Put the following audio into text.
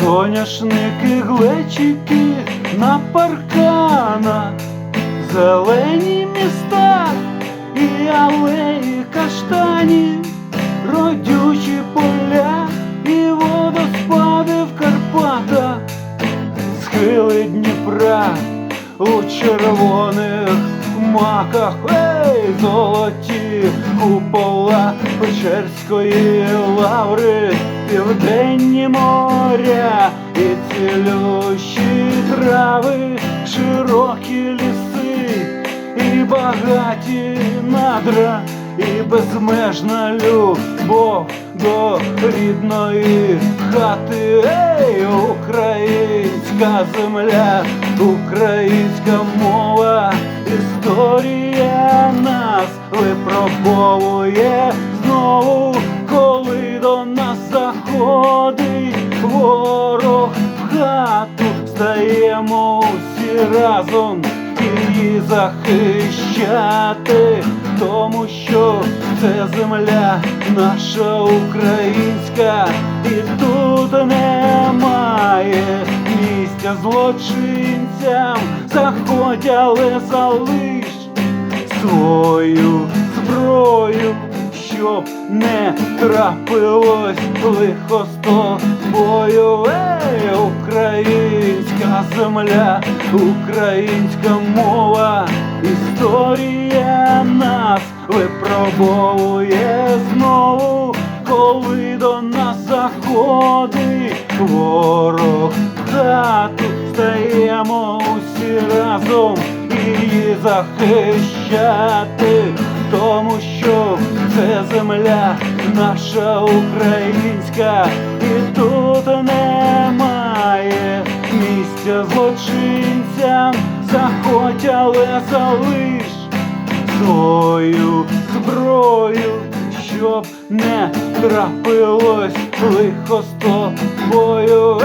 соняшники, глечики на парканах, зелені міста і алеї каштані, родючі поля і водоспади в Карпатах, схили Дніпра у червоних маках, ей, золоті купола Печерської лаври, південні моря цілющі трави, широкі ліси і багаті надра, і безмежна любов до рідної хати, ей, українська земля, українська мова, історія нас випробовує знову, стаємо усі разом її захищати, тому що це земля наша українська, і тут немає місця злочинцям, заходь, але залиш свою щоб не трапилось лихо з тобою. Ей, українська земля, українська мова, історія нас випробовує знову, коли до нас заходить ворог хату, стаємо усі разом її захищати, тому що це земля наша українська, і тут немає місця злочинцям, заходь, але залиш свою зброю, щоб не трапилось лихо з тобою.